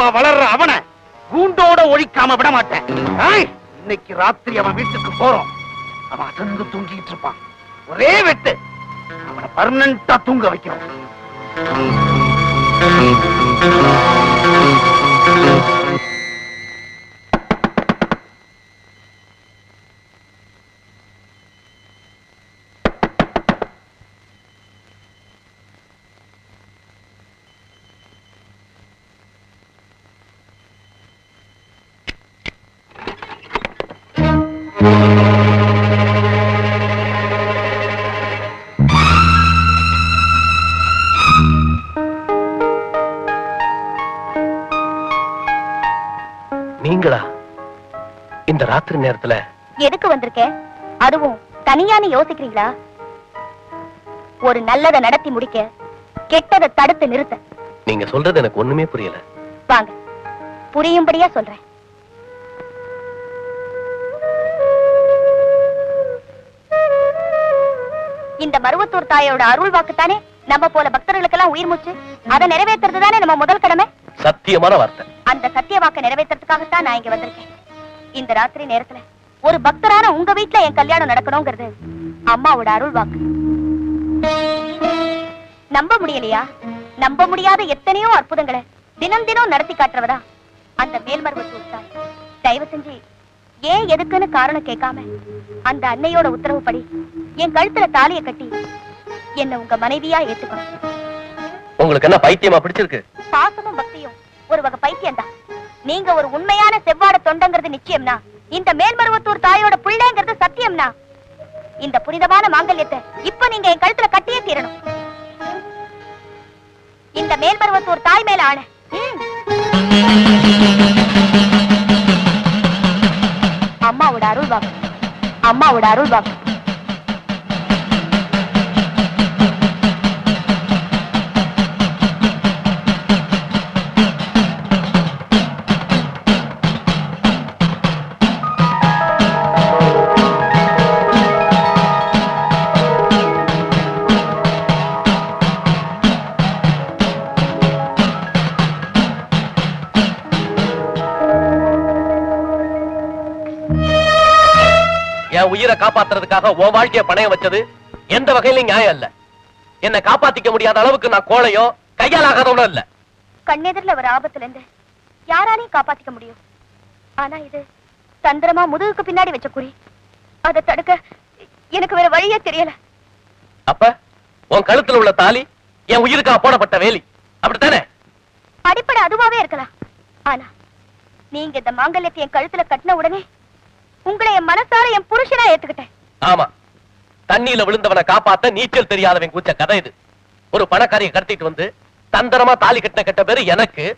கருப்பா வளர்ற அவனை கூண்டோட ஒழிக்காம விட மாட்டேன். இன்னைக்கு ராத்திரி அவன் வீட்டுக்கு போறோம். அவன் அசந்து தூங்கிட்டு இருப்பான். ஒரே வெட்டு. அவனை பர்மனண்டா தூங்க வைக்கிறோம் இந்த ராத்திரி நேரத்துல எதுக்கு வந்திருக்கேன் அதுவும் தனியான்னு யோசிக்கிறீங்களா? ஒரு நல்லதை நடத்தி முடிக்க கெட்டதை தடுத்து நிறுத்த. நீங்க சொல்றது எனக்கு ஒண்ணுமே புரியல. வாங்க. புரியும்படியா சொல்றேன். இந்த மருவத்தூர் தாயோட அருள் வாக்குத்தானே? நம்ம போல பக்தர்களுக்கெல்லாம் உயிர் மூச்சு? அதை நிறைவேற்றுறது தானே நம்ம முதல் கடமை? சத்தியமான வார்த்தை. அந்த சத்திய வாக்கை நிறைவேற்றுறதுக்காகத்தான் நான் இங்க வந்திருக்கேன். இந்த ராத்திரி நேரத்துல ஒரு பக்தரான உங்க வீட்ல என் கல்யாணம் நடக்கணுங்கிறது அம்மாவோட அருள் வாக்கு. நம்ப முடியலையா? நம்ப முடியாத எத்தனையோ அற்புதங்களை தினம் தினம் நடத்தி காட்டுறவதா அந்த மேல்மருவத்தூர் தாய் தயவு செஞ்சு ஏன் எதுக்குன்னு காரணம் கேட்காம அந்த அன்னையோட உத்தரவுப்படி என் கழுத்துல தாலியை கட்டி என்ன உங்க மனைவியா ஏத்துக்கணும் உங்களுக்கு என்ன பைத்தியமா பிடிச்சிருக்கு? பாசமும் பக்தியும் ஒரு வகை பைத்தியம்தான். நீங்க ஒரு உண்மையான சொந்தங்கிறது நிச்சயம்னா இந்த மேல்மருவத்தூர் தாயோட பிள்ளைங்கிறது சத்தியம்னா. இந்த புனிதமான மாங்கல்யத்தை இப்ப நீங்க என் கழுத்துல கட்டியே தீரணும். இந்த மேல்மருவத்தூர் தாய் மேல ஆணை அம்மாவோட அருள் வாக்கு அம்மாவோட அருள் வாக்கு என் உயிரை காப்பாத்துறதுக்காக உன் வாழ்க்கைய பணையம் வச்சது எந்த வகையிலும் நியாயம் இல்ல. என்னை காப்பாத்திக்க முடியாத அளவுக்கு நான் கோழையோ கையால் ஆகாதவனும் இல்ல. கண்ணெதிரில் வர ஆபத்துல இருந்து யாராலையும் காப்பாத்திக்க முடியும். ஆனா இது தந்திரமா முதுகுக்கு பின்னாடி வச்ச குறி. அதை தடுக்க எனக்கு வேற வழியே தெரியல. அப்ப உன் கழுத்துல உள்ள தாலி என் உயிருக்காக போடப்பட்ட வேலி. அப்படித்தானே? அடிப்படை அதுவாவே இருக்கலாம். ஆனா நீங்க இந்த மாங்கல்யத்தை என் கழுத்துல கட்டின உடனே உங்களை என் மனசார என் புருஷனா ஏத்துக்கிட்டேன். ஆமா. தண்ணியில விழுந்தவனை காப்பாத்த நீச்சல் தெரியாதவன் கூச்ச கதை இது. ஒரு பணக்காரியை கடத்திட்டு வந்து தந்திரமா தாலி கட்டின கெட்ட பேரு எனக்கு.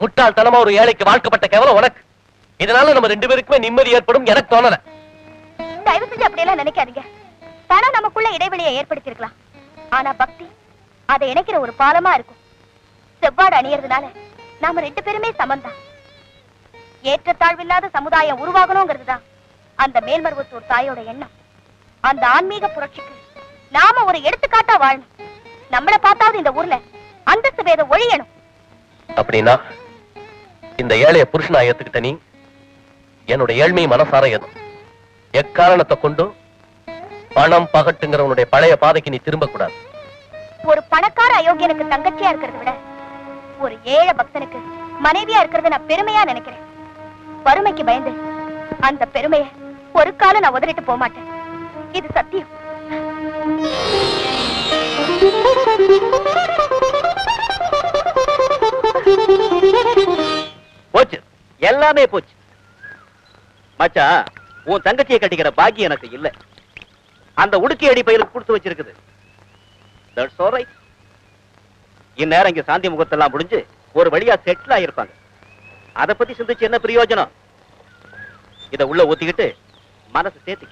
முட்டாள்தனமா ஒரு ஏழைக்கு வாழ்க்கப்பட்ட கேவலம் உனக்கு. இதனால நம்ம ரெண்டு பேருக்குமே நிம்மதி ஏற்படும் எனக்கு தோணல. தயவு செஞ்சு அப்படியெல்லாம் நினைக்காதீங்க. பணம் நமக்குள்ள இடைவெளியை ஏற்படுத்தியிருக்கலாம். ஆனா பக்தி அதை இணைக்கிற ஒரு பாலமா இருக்கும். செவ்வாடு அணியறதுனால நாம ரெண்டு பேருமே சமந்தான் ஏற்றத்தாழ்வில்லாத சமுதாயம் உருவாகணுங்கிறதுதான் அந்த மேல்மருவத்தூர் தாயோட எண்ணம். அந்த ஆன்மீக புரட்சிக்கு நாம ஒரு எடுத்துக்காட்டா வாழணும். நம்மள பார்த்தாவது இந்த ஊர்ல அந்தஸ்து பேத ஒழியணும். அப்படின்னா இந்த ஏழைய புருஷனா ஏத்துக்கிட்ட நீ என்னோட ஏழ்மை மனசார ஏதும் எக்காரணத்தை கொண்டும் பணம் பகட்டுங்கிறவனுடைய பழைய பாதைக்கு நீ திரும்ப கூடாது ஒரு பணக்கார அயோக்கியனுக்கு தங்கச்சியா இருக்கிறத விட ஒரு ஏழை பக்தனுக்கு மனைவியா இருக்கிறத நான் பெருமையா நினைக்கிறேன். வறுமைக்கு பயந்து அந்த பெருமையை ஒரு காலம் நான் உதறிட்டு போக மாட்டேன் இது சத்தியம். போச்சு. எல்லாமே போச்சு. மச்சான் உன் தங்கச்சியை கட்டிக்கிற பாக்கியம் எனக்கு இல்ல. அந்த உடுக்கி அடி பயிருக்கு கொடுத்து வச்சிருக்குது. இந்நேரம் இங்க சாந்தி முகத்தெல்லாம் முடிஞ்சு ஒரு வழியா செட்டில் ஆயிருப்பாங்க. அத பத்தி சிந்திச்சு என்ன பிரயோஜனம்? இத உள்ள ஊத்திக்கிட்டு மனசு சேர்த்து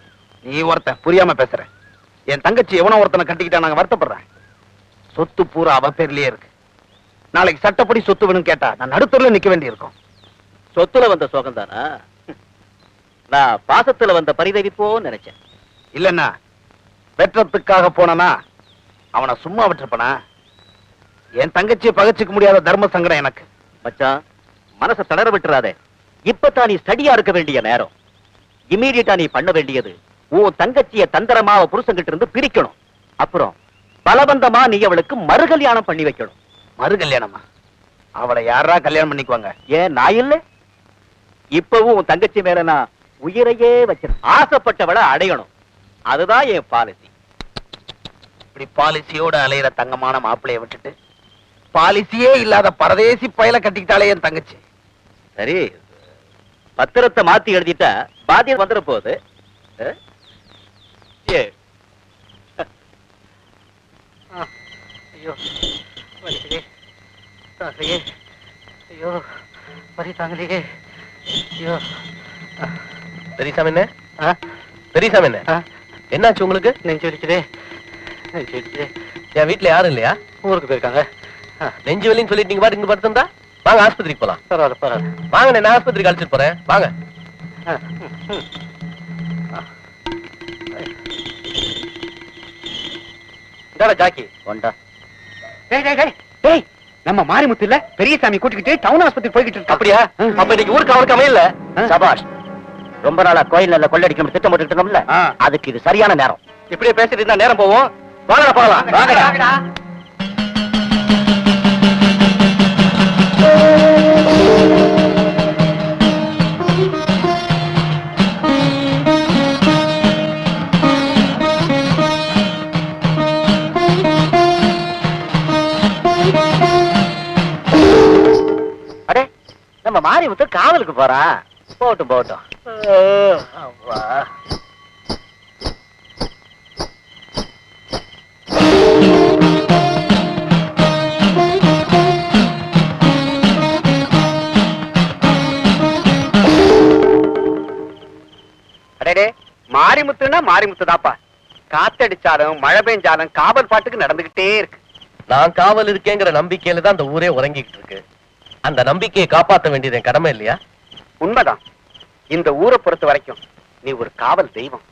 நீ ஒருத்தன் புரியாம பேசுற. என் தங்கச்சி எவனோ ஒருத்தனை கட்டிக்கிட்டா நாங்க வருத்தப்படுறேன் சொத்து பூரா அவ பேர்லயே இருக்கு. நாளைக்கு சட்டப்படி சொத்து வேணும் கேட்டா நான் நடுத்தூர்ல நிக்க வேண்டி இருக்கும் சொத்துல வந்த சோகம் தானா நான் பாசத்துல வந்த பரிதவிப்போன்னு நினைச்சேன். இல்லன்னா வெற்றத்துக்காக போனனா அவனை சும்மா விட்டுருப்பனா? என் தங்கச்சியை பகச்சுக்க முடியாத தர்ம சங்கடம் எனக்கு. மச்சான் மனசை தளர விட்டுறாதே. இப்பதான் நீ ஸ்டடியா இருக்க வேண்டிய நேரம். இமீடியட்டா நீ பண்ண வேண்டியது உன் தங்கச்சிய தந்திரமா அவ புருஷன்கிட்ட இருந்து பிரிக்கணும். அப்புறம் பலவந்தமா நீ அவளுக்கு மறு கல்யாணம் பண்ணி வைக்கணும். மறு கல்யாணமா அவளை யாரா கல்யாணம் பண்ணிக்குவாங்க? ஏன் நான் இல்ல? இப்பவும் உன் தங்கச்சி மேல நான் உயிரையே வச்சேன் ஆசைப்பட்டவளை அடையணும். அதுதான் என் பாலிசி இப்படி பாலிசியோட அலையிற தங்கமான மாப்பிளைய விட்டுட்டு பாலிசியே இல்லாத பரதேசி பயல கட்டிக்கிட்டாலே என் தங்கச்சி. சரி பத்திரத்தை மாத்தி எழுதிட்டா பாத்தியம் வந்துட போகுது. ஐயோ வலிக்குதே. தாங்கலையே ஐயோ வலி தாங்கலையே. ஐயோ. பெரியசாமி என்ன? ஆ? பெரியசாமி என்ன? ஆ. என்னாச்சு உங்களுக்கு? நெஞ்சு வலிக்குதே. நெஞ்சு வலிக்குதே. என் வீட்ல யாரும் இல்லையா? ஊருக்கு போயிருக்காங்க. நெஞ்சு வலின்னு சொல்லிட்டு நீங்க பாட்டு இங்க படுத்திருந்தா வாங்க ஆஸ்பத்திரிக்கு போலாம். பரவாயில்ல பரவாயில்ல வாங்க நான் ஆஸ்பத்திரிக்கு அழைச்சிட்டு போறேன்? வாங்க. இந்தாடா ஜாக்கி. கொண்டா. டேய் டேய் டேய். டேய் நம்ம மாரிமுத்து இல்ல? பெரியசாமி கூட்டிக்கிட்டு டவுன் ஆஸ்பத்திரி போய்கிட்டு இருக்கா அப்படியா? அப்ப இன்னைக்கு ஊருக்கு அவனுக்கு அமையல? சபாஷ் ரொம்ப நாளா கோயில் நல்ல கொள்ளடிக்க திட்டம் போட்டுட்டு இருந்தோம்ல. அதுக்கு இது சரியான நேரம். இப்படியே பேசிட்டு இருந்தா நேரம் போவோம் வாங்கடா போகலாம். வாங்கடா. நம்ம மாரிமுத்து காவலுக்கு போறா. போட்டும் போட்டும். அப்பா. அடேடே மாரிமுத்துனா மாரிமுத்து தாப்பா காத்தடிச்சாலும் மழை பெஞ்சாலும் காவல் பாட்டுக்கு நடந்துகிட்டே இருக்கு. நான் காவல் இருக்கேங்கிற நம்பிக்கையில தான் அந்த ஊரே உறங்கிட்டு இருக்கு. அந்த நம்பிக்கையை காப்பாத்த வேண்டியது என் கடமை இல்லையா? உண்மைதான். இந்த ஊரை பொறுத்த வரைக்கும் நீ ஒரு காவல் தெய்வம்.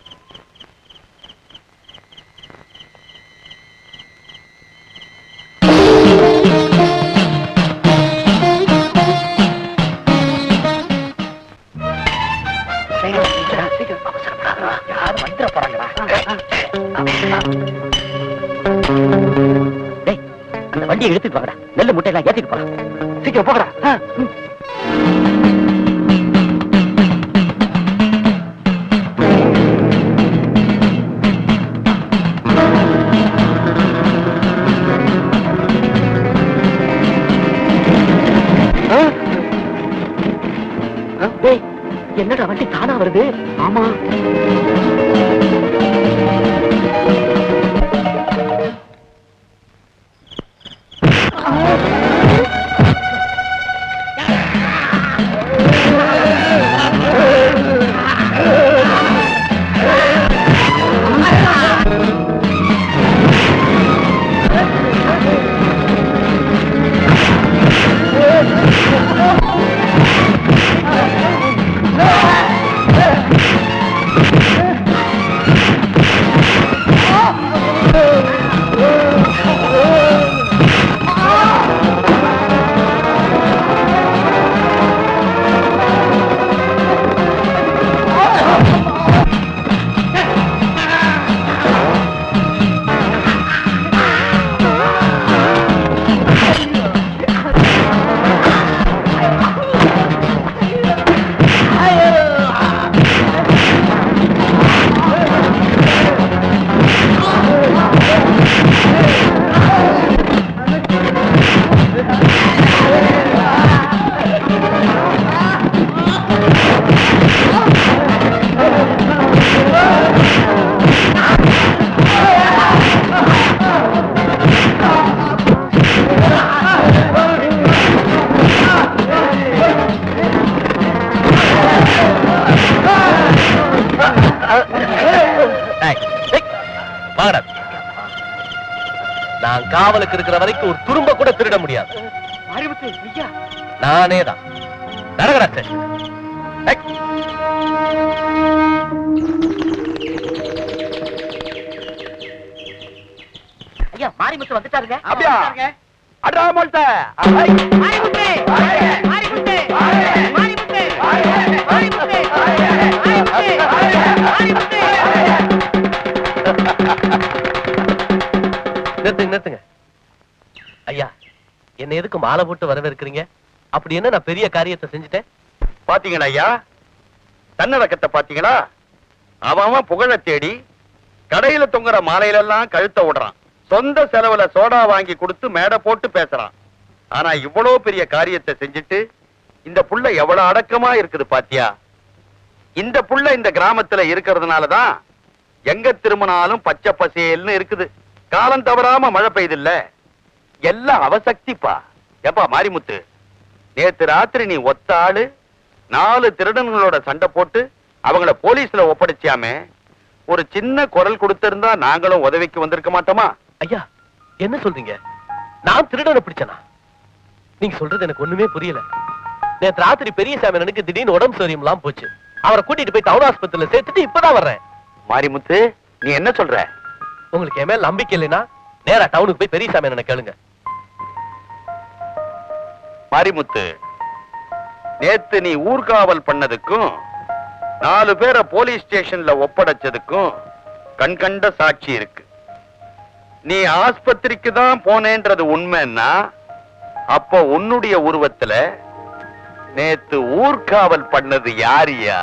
வண்டியை எடுத்துட்டு வாங்கடா. நெல்லு முட்டையெல்லாம் ஏத்திட்டு போலாம். சீக்கிரம் போகடா என்னடா வண்டி தானா வருது? ஆமா. காவலுக்கு இருக்கிற வரைக்கும் ஒரு துரும்ப கூட திருட முடியாது. நானே தான் ஐயா மாரிமுத்து வந்துட்டாருங்க. அப்படியா? அடா மொல்ட்ட மாரிமுத்து. மாரிமுத்து! ஐயா என்ன எதுக்கு மாலை போட்டு வரவேற்கிறீங்க? அப்படி என்ன நான் பெரிய காரியத்தை செஞ்சுட்டேன்? பாத்தீங்களா ஐயா? தன்னடக்கத்தை பாத்தீங்களா? அவன் அவன் புகழ தேடி கடையில தொங்குற மாலையில எல்லாம் கழுத்த விடுறான். சொந்த செலவுல சோடா வாங்கி கொடுத்து மேடை போட்டு பேசுறான். ஆனா இவ்வளவு பெரிய காரியத்தை செஞ்சுட்டு இந்த புள்ள எவ்வளவு அடக்கமா இருக்குது பாத்தியா? இந்த புள்ள இந்த கிராமத்துல இருக்கிறதுனாலதான் எங்க திரும்பினாலும் பச்சை பசேல்னு இருக்குது. காலம் தவறாம மழை இல்லை. எல்லாம் அவசக்திப்பா ஏப்பா மாரிமுத்து நேத்து ராத்திரி நீ ஒத்த ஆளு நாலு திருடன்களோட சண்டை போட்டு அவங்கள போலீஸ்ல ஒப்படைச்சியாமே ஒரு சின்ன குரல் கொடுத்திருந்தா நாங்களும் உதவிக்கு வந்திருக்க மாட்டோமா? ஐயா என்ன சொல்றீங்க? நான் திருடனை பிடிச்சனா? நீங்க சொல்றது எனக்கு ஒண்ணுமே புரியல. நேத்து ராத்திரி பெரிய சாமியனுக்கு திடீர்னு உடம்பு சரியில்லாம போச்சு. அவரை கூட்டிட்டு போய் டவுன் ஆஸ்பத்திரியில சேர்த்துட்டு இப்பதான் வர்றேன். மாரிமுத்து நீ என்ன சொல்ற? உங்களுக்கு என் மேல நம்பிக்கை இல்லைன்னா நேரா டவுனுக்கு போய் பெரிய சாமியனை கேளுங்க. மாரிமுத்து நேத்து நீ ஊர்காவல் பண்ணதுக்கும் நாலு பேரை போலீஸ் ஸ்டேஷன்ல ஒப்படைச்சதுக்கும் கண்கண்ட சாட்சி இருக்கு. நீ ஆஸ்பத்திரிக்கு தான் போனேன்றது உண்மைன்னா அப்போ உன்னுடைய உருவத்துல நேத்து ஊர்காவல் பண்ணது யாரியா